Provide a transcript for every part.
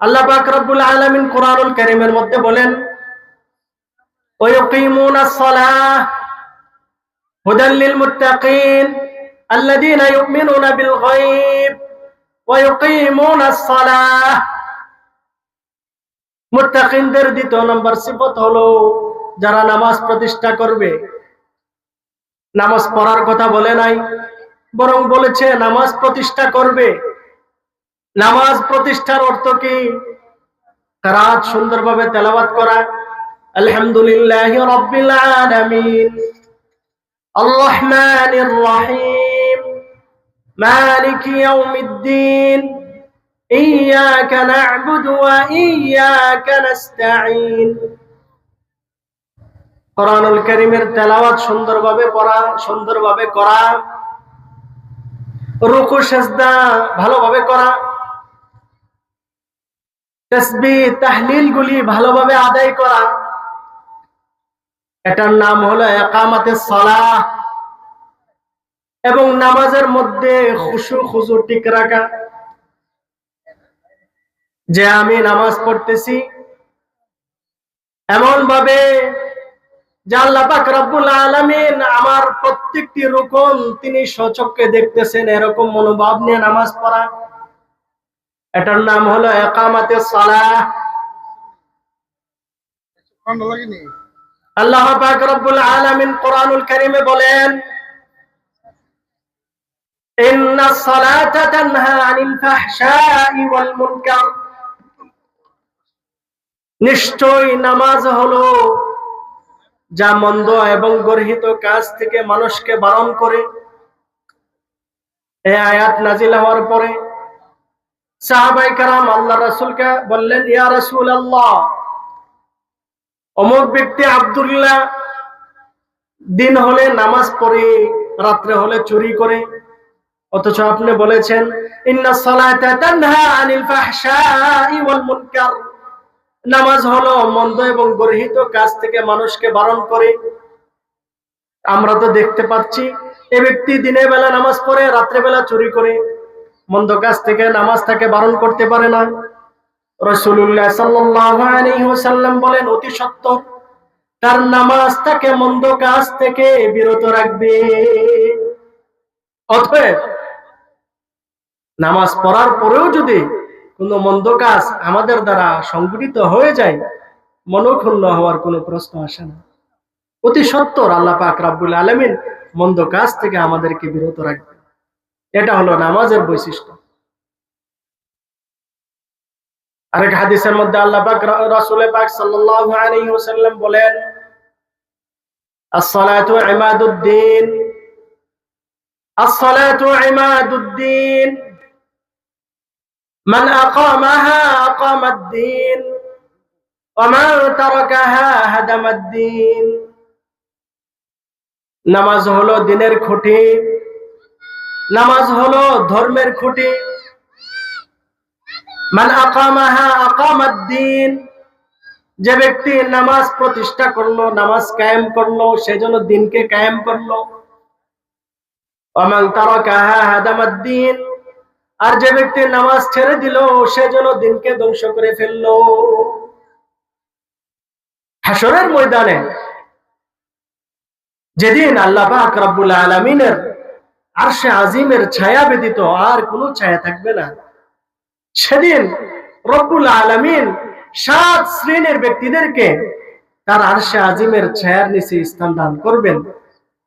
আল্লাহ পাক রব্বুল আলামিন কোরআনুল কারীমের মধ্যে বলেন ওয়ায়াকিমুনাস সালাহ লিল মুত্তাকিন, আল্লাযীনা ইউমিনুনা বিল গায়ব সালাহ। মুত্তাকিনদের দ্বিতীয় নম্বর সিফত হলো, যারা নামাজ প্রতিষ্ঠা করবে, নামাজ পড়ার কথা বলে নাই, বরং বলেছে, নামাজ প্রতিষ্ঠা করবে। নামাজ প্রতিষ্ঠার অর্থ কি রাত সুন্দরভাবে তেলাওয়াত করা আলহামদুলিল্লাহ রব্বিল আলামিন আর রহমানির রহিম মালিক ইয়াউমিদ্দিন إياك نعبد وإياك نستعين কোরআনুল করিমের তেলাওয়াত সুন্দরভাবে পড়া সুন্দরভাবে করা রুকু সেজদা ভালোভাবে করা তসবি তাহলিল গুলি ভালোভাবে আদায় করা। এটার নাম হলো একামাতে সালাহ এবং নামাজের মধ্যে খুশু খুশু টিক রাখা। যে আমি নামাজ পড়তেছি এমন ভাবে যে আল্লাহ পাক রব্বুল আলামিন আমার প্রত্যেকটি রুকন তিনি সচক্ষে দেখতেছেন, এরকম মনোভাব নিয়ে নামাজ পড়া। এটার নাম হলো একামাতে সালাহ। আল্লাহ পাক রব্বুল আলামিন কোরআনুল কারীমে বলেন ইন্না সালাতা তানহা আনিল ফাহশাই ওয়াল মুনকার। নিশ্চয়ই নামাজ হলো যা মন্দ এবং গর্হিত কাজ থেকে মানুষকে বারণ করে। এই আয়াত নাজিল হওয়ার পরে সাহাবাই কারাম আল্লাহ রাসূলকে বললেন, ইয়া রাসূলুল্লাহ, অমুক ব্যক্তি আব্দুল্লাহ দিন হলে নামাজ পড়ে, রাত্রে হলে চুরি করে। অথচ আপনি বলেছেন নামাজ হলো মন্দ এবং গর্হিত কাজ থেকে মানুষকে বারণ করে। আমরা তো দেখতে পাচ্ছি, এ ব্যক্তি দিনের বেলা নামাজ পড়ে রাত্রে বেলা চুরি করে। মন্দ কাজ থেকে, নামাজ তাকে বারণ করতে পারে না। রসুল্লাহ সাল্লাম বলেন, অতি সত্য। তার নামাজ তাকে মন্দ কাজ থেকে বিরত রাখবে। অতএব, নামাজ পড়ার পরেও যদি কোনো মন্দ কাজ আমাদের দ্বারা সংগঠিত হয়ে যায়, মনক্ষুণ্ণ হওয়ার কোনো প্রশ্ন আসে না। অতি সত্তর আল্লাহ পাক রাব্বুল আলমিন মন্দ কাজ থেকে আমাদেরকে বিরত রাখবে এটা হলো নামাজের বৈশিষ্ট্য আরেক হাদিসের মধ্যে আল্লাহ পাক রাসূল পাক সাল্লাল্লাহু আলাইহি ওয়াসাল্লাম বলেন as-salatu imaduddin as-salatu imaduddin من أقامها أقام الدين ومن تركها هدم الدين নামাজ হলো দিনের খুঁটি নামাজ হলো ধর্মের খুঁটি। মান আকামাহা আকামাদ্দিন। যে ব্যক্তি নামাজ প্রতিষ্ঠা করল, নামাজ কায়েম করল সেজন্য দিনকে কায়েম করল। অমান তারাকাহা হাদামাদ্দিন আর যে ব্যক্তি নামাজ ছেড়ে দিল, সে যেন দিনকে ধ্বংস করে ফেলল। হাসরের ময়দানে যেদিন আল্লাহ পাক রব্বুল আলমিনের আরশে আজিমের ছায়া ব্যতীত আর কোনো ছায়া থাকবে না। সেদিন রব্বুল আলমিন সাত শ্রেণির ব্যক্তিদেরকে তার আরশে আজিমের ছায়ার নিচে স্থান দান করবেন।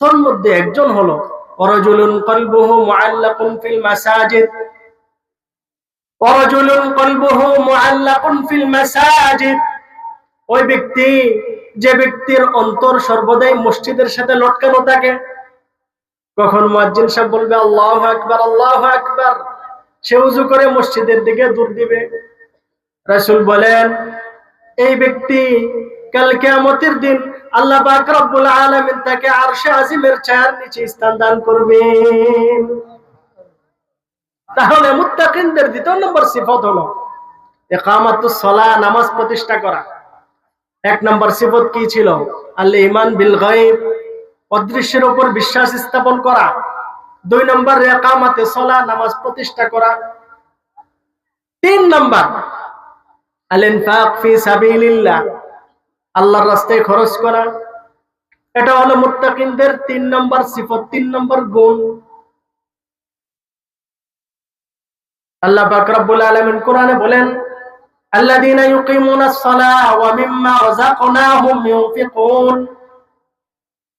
তোর মধ্যে একজন হলো, অরজুলুন কলবুহু মুআল্লাকুন মাসাজিদ। অরজুলুন কলবুহু মুআল্লাকুন মাসাজিদ। ওই ব্যক্তি, যে ব্যক্তির অন্তর সর্বদাই মসজিদের সাথে লটকানো থাকে। কখন মুয়াজ্জিন সাহেব বলবে, আল্লাহু আকবার আল্লাহু আকবার। সে উজু করে মসজিদের দিকে দূর দিবে। রাসূল বলেন, এই ব্যক্তি কাল কিয়ামতের দিন আল্লাহ পাক রব্বুল আলামিন তাকে আরশে আজিমের ছায়ার নিচে স্থান দান করবেন। তাহলে মুত্তাকিনদের দ্বিতীয় নম্বর সিফত হলো ইকামাতুস সালাহ, নামাজ প্রতিষ্ঠা করা। এক নম্বর সিফত কি ছিল? আল্লাহ ইমান বিল গায়ব। অদৃশ্যের উপর বিশ্বাস স্থাপন করা। দুই নম্বর, একামাতে সলা নামাজ প্রতিষ্ঠা করা। তিন নম্বর আল্লাহর রাস্তায় খরচ করা। এটা হলো মুত্তাকিনদের তিন নম্বর সিফত, তিন নম্বর গুণ। আল্লাহ পাক রব্বুল আলামিন কোরআনে বলেন, আল্লাযীনা ইউকিমুনাস সালাহ ওয়া মিম্মা রাযাকনাহুম ইউনফিকুন।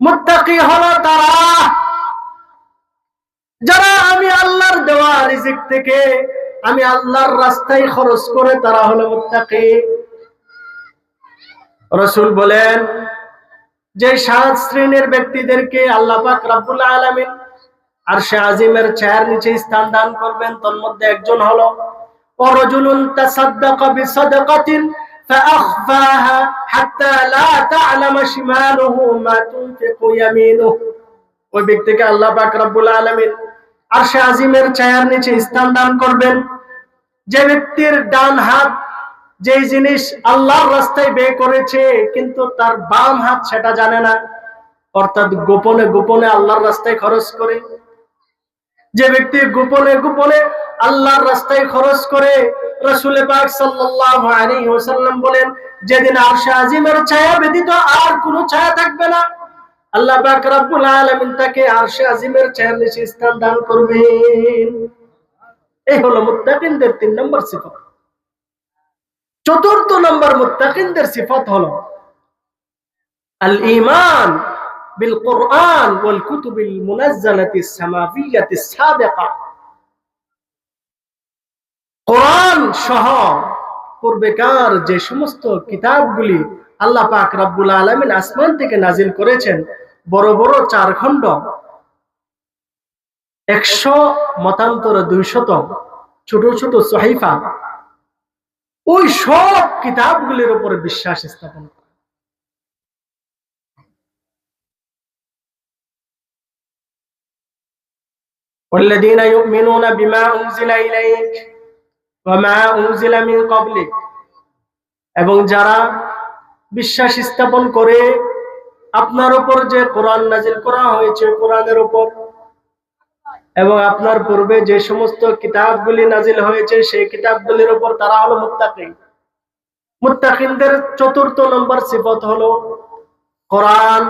মুত্তাকি হলো তারা। যারা আমি আল্লাহর দেওয়া রিজিক থেকে আমি আল্লাহর রাস্তায় খরচ করে তারা হলো মুত্তাকি। রসুল বলেন, যে সাত শ্রেণির ব্যক্তিদেরকে আল্লাহ পাক রাব্বুল আলামিন আর সে আজিমের চেয়ার নিচে স্থান দান করবেন তোর মধ্যে একজন হলো, অরজুলুন তাসাদ্দাকা বিসাদাকাতিন فأخفاها حتى لا تعلم شماله ما تنفق يمينه ওই ব্যক্তিকে আল্লাহ পাক রব্বুল আলামিন আরশে আজিমের ছায়ার নিচে স্থান দান করবেন যে ব্যক্তির ডান হাত যে জিনিস আল্লাহর রাস্তায় ব্যয় করেছে কিন্তু তার বাম হাত সেটা জানে না অর্থাৎ গোপনে গোপনে আল্লাহর রাস্তায় খরচ করে যে ব্যক্তি গোপনে গোপনে আল্লাহর রাস্তায় খরচ করে রসুল পাক বলেন, যেদিন আজিমের ছায়া ব্যতীত আর কোনো ছায়া থাকবে না। আল্লাহ পাক তাকে আজিমের নিচে স্থান দান এই হলো তিন নম্বর সিফত। চতুর্থ নম্বর মুত্তাকিনদের সিফত হলো আল ঈমান بالقرآن والكتب المنزلة السماوية السابقة কোরআন সহ পূর্বেকার যে সমস্ত কিতাবগুলি আল্লাহ পাক রাব্বুল আলামিন আসমান থেকে নাজিল করেছেন বড় বড় চার খণ্ড একশো মতান্তর দুইশত ছোট ছোট সহিফা ওই সব কিতাবগুলির উপর বিশ্বাস স্থাপন والذين يؤمنون بما أنزل إليك وما أنزل من قبلك এবং যারা বিশ্বাস স্থাপন করে আপনার উপর যে কোরআন নাজিল করা হয়েছে কোরআনের উপর এবং আপনার পূর্বে যে সমস্ত কিতাবগুলি নাজিল হয়েছে সেই কিতাবগুলির উপর তারা হলো মুত্তাকিন মুত্তাকিনদের চতুর্থ নম্বর সিফত হলো কোরআন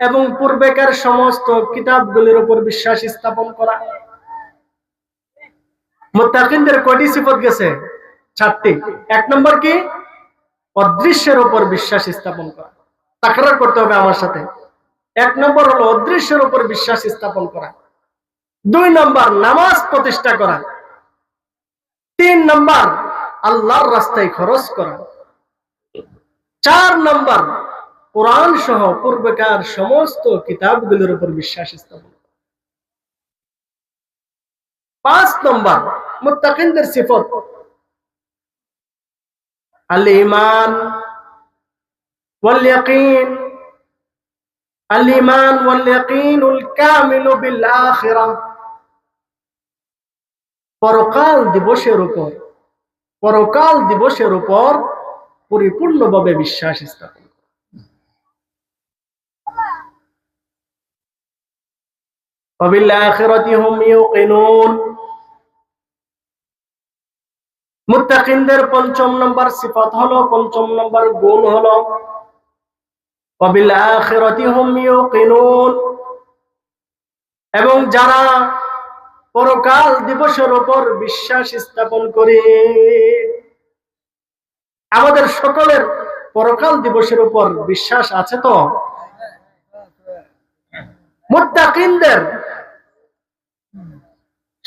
এবং পূর্বেকার সমস্ত কিতাবগুলির উপর বিশ্বাস স্থাপন করা। মুত্তাকিনদের কয়টি সিফত গেছে? চারটি। এক নম্বর কি? অদৃশ্যের উপর বিশ্বাস স্থাপন করা। তাকরার করতে হবে আমার সাথে। এক নম্বর হলো অদৃশ্যের উপর বিশ্বাস স্থাপন করা। দুই নম্বর নামাজ প্রতিষ্ঠা করা। তিন নম্বর আল্লাহর রাস্তায় খরচ করা। চার নম্বর কোরআন সহ পূর্বেকার সমস্ত কিতাবগুলোর উপর বিশ্বাস স্থাপন। পাঁচ নম্বর, মুত্তাকিনদের সিফত। আল ইমান ওয়াল আল ইমান ওয়াল ইয়াকিন আল কামিল বিল আখিরাহ পরকাল দিবসের উপর, পরকাল দিবসের উপর পরিপূর্ণভাবে বিশ্বাস স্থাপন। পঞ্চম নম্বর সিফাত হলো, পঞ্চম নম্বর গুণ হলো এবং যারা পরকাল দিবসের উপর বিশ্বাস স্থাপন করে, আমাদের সকলের পরকাল দিবসের উপর বিশ্বাস আছে তো? মুত্তাকিনদের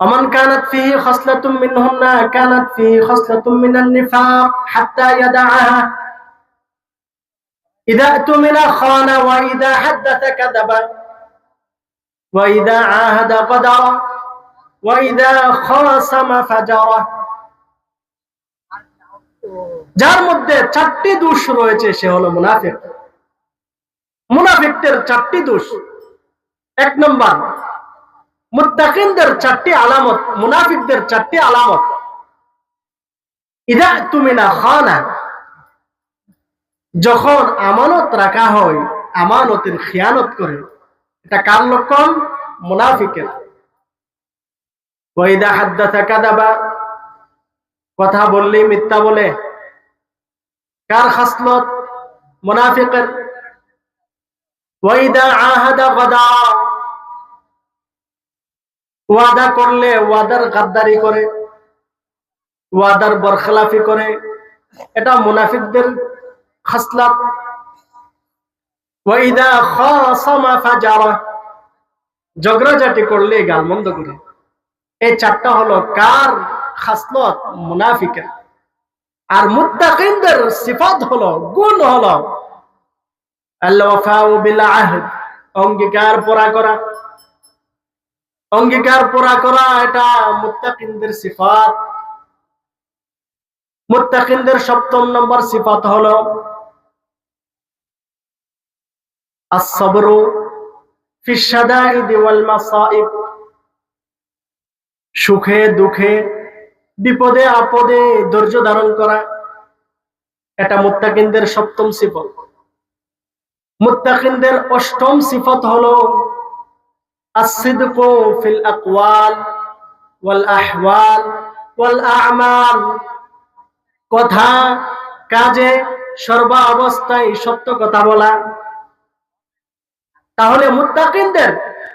ومن كانت فيه خصلة منهن كانت فيه خصلة من النفاق حتى يدعها إذا اؤتمن خان وإذا حدث كذب وإذا عاهد قدر وإذا خاصم فجر যার মধ্যে চারটি দোষ রয়েছে সে হলো মুনাফিক মুনাফিকদের চারটি দোষ এক নম্বর মুত্তাকিনদের চারটি আলামত, মুনাফিকদের চারটি আলামত। ইদা তুমি না খানা, যখন আমানত রাখা হয়, আমানতের খেয়ানত করে, এটা কার লক্ষণ মুনাফিকের। ওয়াইদা হাদ্দাথা কাদাবা, কথা বললে মিথ্যা বলে। কার খাসলত? মুনাফিকের। ওয়াইদা আহাদা গাদা। ওয়াদা করলে ওয়াদার গাদ্দারি করে, ওয়াদার বরখলাফি করে। এটা মুনাফিকদের খাসলাত। ঝগড়াঝাটি করলে গালমন্দ করে। এই চারটা হলো কার খাসলত? মুনাফিকের। আর মুত্তাকিনদের সিফাত হলো, গুণ হলো। আল্লাহ অঙ্গীকার পুরা করা। অঙ্গীকার পুরা করা এটা মুত্তাকিনদের সিফাত। মুত্তাকিনদের সপ্তম নম্বর সিফাত হলো সুখে দুঃখে বিপদে আপদে ধৈর্য ধারণ করা এটা মুত্তাকিনদের সপ্তম সিফত। মুত্তাকিনদের অষ্টম সিফত হলো আকওয়াল ওয়াল আহওয়াল ওয়াল আ'মাল কথা, কাজে সর্ব অবস্থায় সত্য কথা বলা। তাহলে মুত্তাকিনদের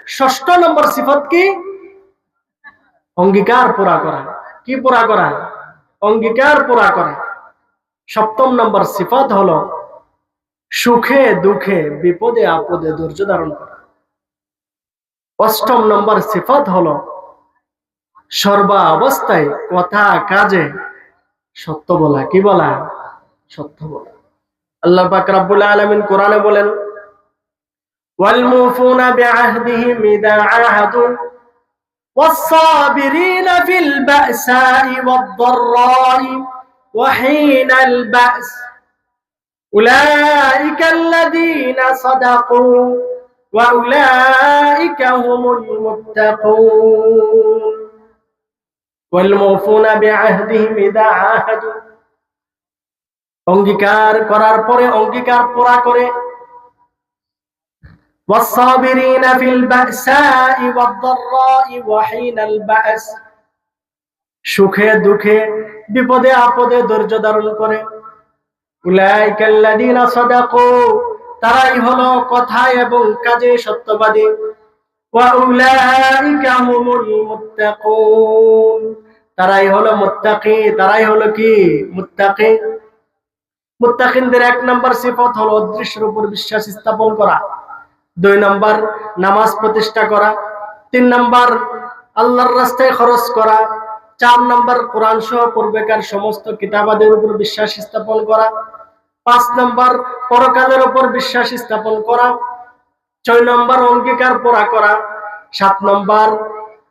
ষষ্ঠ নম্বর সিফত কি? অঙ্গীকার পুরা করা। কি পুরা করা? অঙ্গীকার পুরা করা। সপ্তম নম্বর সিফত হলো, সুখে, দুঃখে, বিপদে, আপদে, ধৈর্য ধারণ করা। অষ্টম নম্বর সিফত হলো সর্বা অবস্থায় কথা কাজে সত্য বলা কি বলা সত্য বলা আল্লাহ পাক রাব্বুল আলামিন কোরআনে বলেন ওয়াল মুফুনা বিআহদিহিম ইদা আহাদু والصابرين في البأساء والضراء وحين البأس أولئك الذين صدقوا وأولئك هم المتقون والموفون بعهدهم إذا عاهدوا অঙ্গীকার করার পরে অঙ্গীকার পুরা করে والصابرين في البأساء والضراء وحين البأس সুখে দুঃখে বিপদে আপদে ধৈর্য ধারণ করে উলাইকা আল্লাযীনা সাদাকু তারাই হলো কথায় এবং কাজে সত্যবাদী। তারাই হলো তারাই হলো কি? মুত্তাকি। মুত্তাকিনদের এক নম্বর সিফত হলো অদৃশ্যের উপর বিশ্বাস স্থাপন করা। দুই নম্বর, নামাজ প্রতিষ্ঠা করা। তিন নম্বর, আল্লাহর রাস্তায় খরচ করা। চার নম্বর কোরআন সহ পূর্বেকার সমস্ত কিতাবাদের উপর বিশ্বাস স্থাপন করা। পাঁচ নম্বর, পরকালের উপর বিশ্বাস স্থাপন করা। ছয় নম্বর, অঙ্গীকার পড়া করা। সাত নম্বর,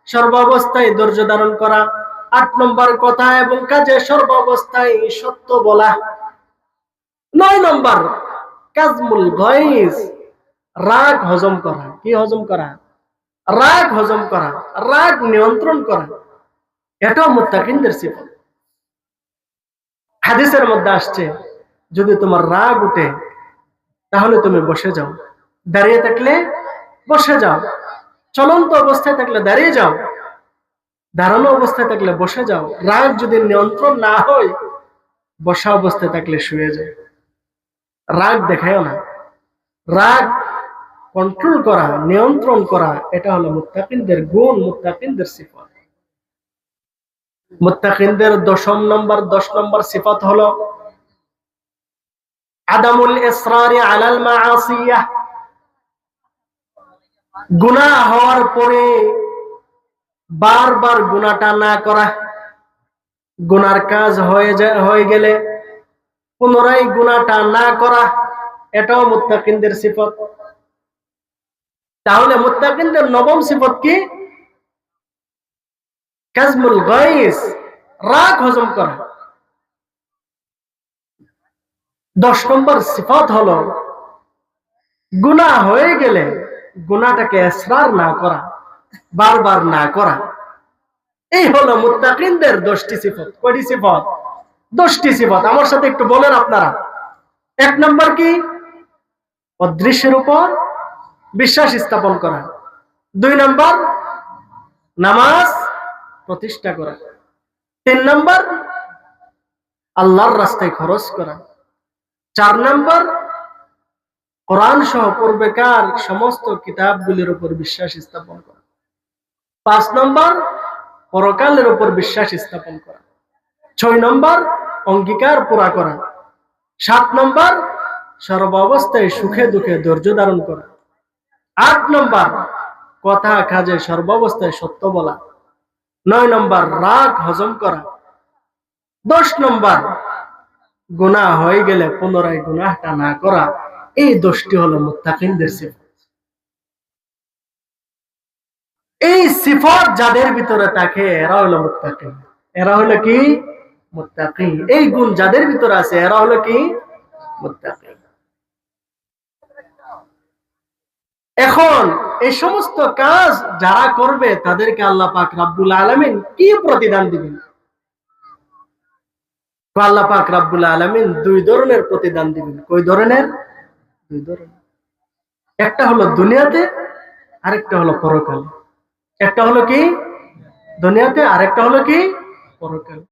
সর্বাবস্থায় ধৈর্য ধারণ করা। আট নম্বর, কথা এবং কাজে সর্বাবস্থায় সত্য বলা। নয় নম্বর, কাজমুল গয়েস রাগ হজম করা। কি হজম করা? রাগ হজম করা। রাগ নিয়ন্ত্রণ করা। এটাও মুত্তাকিনদের সিফত। হাদিসের মধ্যে আসছে যদি তোমার রাগ উঠে তাহলে তুমি বসে যাও। দাঁড়িয়ে থাকলে বসে যাও। চলন্ত অবস্থায় থাকলে দাঁড়িয়ে যাও। দাঁড়ানো অবস্থায় থাকলে বসে যাও। রাগ যদি নিয়ন্ত্রণ না হয়, বসা অবস্থায় থাকলে শুয়ে যায়। রাগ দেখায় না। রাগ কন্ট্রোল করা, নিয়ন্ত্রণ করা, এটা হলো মুত্তাকিনদের গুণ, মুত্তাকিনদের সিফত। মুত্তাকিনদের দশম নম্বর, দশ নম্বর সিফত হলো আদামুল ইসরারি আলাল মাআসিয়াহ গুনাহ হওয়ার পরে বারবার গুনাহটা না করা, গুনার কাজ হয়ে হয়ে গেলে পুনরায় গুনাহটা না করা, এটাও মুত্তাকিনদের সিফত। তাহলে মুত্তাকিনদের নবম সিফত কি? কাজমুল গাইস, রাগ হজম করা। দশ নম্বর সিফত হলো, গুনাহ হয়ে গেলে গুনাহটাকে এসরার না করা, বারবার না করা। এই হলো মুত্তাকিনদের দশটি সিফত। কয়টি সিফত? দশটি সিফত। আমার সাথে একটু বলেন আপনারা। এক নম্বর কি? অদৃশ্যের উপর বিশ্বাস স্থাপন করা। দুই নম্বর, নামাজ প্রতিষ্ঠা করা। তিন নম্বর, আল্লাহর রাস্তায় খরচ করা। চার নম্বর, কোরআন সহ পূর্বেকার সমস্ত কিতাবগুলির উপর বিশ্বাস স্থাপন করা। পাঁচ নম্বর, পরকালের উপর বিশ্বাস স্থাপন করা। ছয় নম্বর, অঙ্গীকার পুরা করা। সাত নম্বর, সর্বাবস্থায় সুখে দুঃখে ধৈর্য ধারণ করা। আট নম্বর, কথা কাজে সর্বাবস্থায় সত্য বলা। নয় নম্বর, রাগ হজম করা। দশ নম্বর গুনাহ হয়ে গেলে পুনরায় গুনাহটা না করা, এই দোষটি হলো মুত্তাকিনদের সিফত। এই সিফত যাদের ভিতরে থাকে, এরা হলো মুত্তাকিন। এরা হলো কি? মুত্তাকিন। এই গুণ যাদের ভিতরে আছে, এরা হলো কি? মুত্তাকিন। এখন এই সমস্ত কাজ যারা করবে, তাদেরকে আল্লাহ পাক রাব্বুল আলামিন কি প্রতিদান দিবেন? তো আল্লাহ পাক রাব্বুল আলামিন দুই ধরনের প্রতিদান দিবেন। কই ধরনের? দুই ধরনের। একটা হলো দুনিয়াতে, আরেকটা হলো পরকালে। একটা হলো কি? দুনিয়াতে, আরেকটা হলো কি? পরকালে।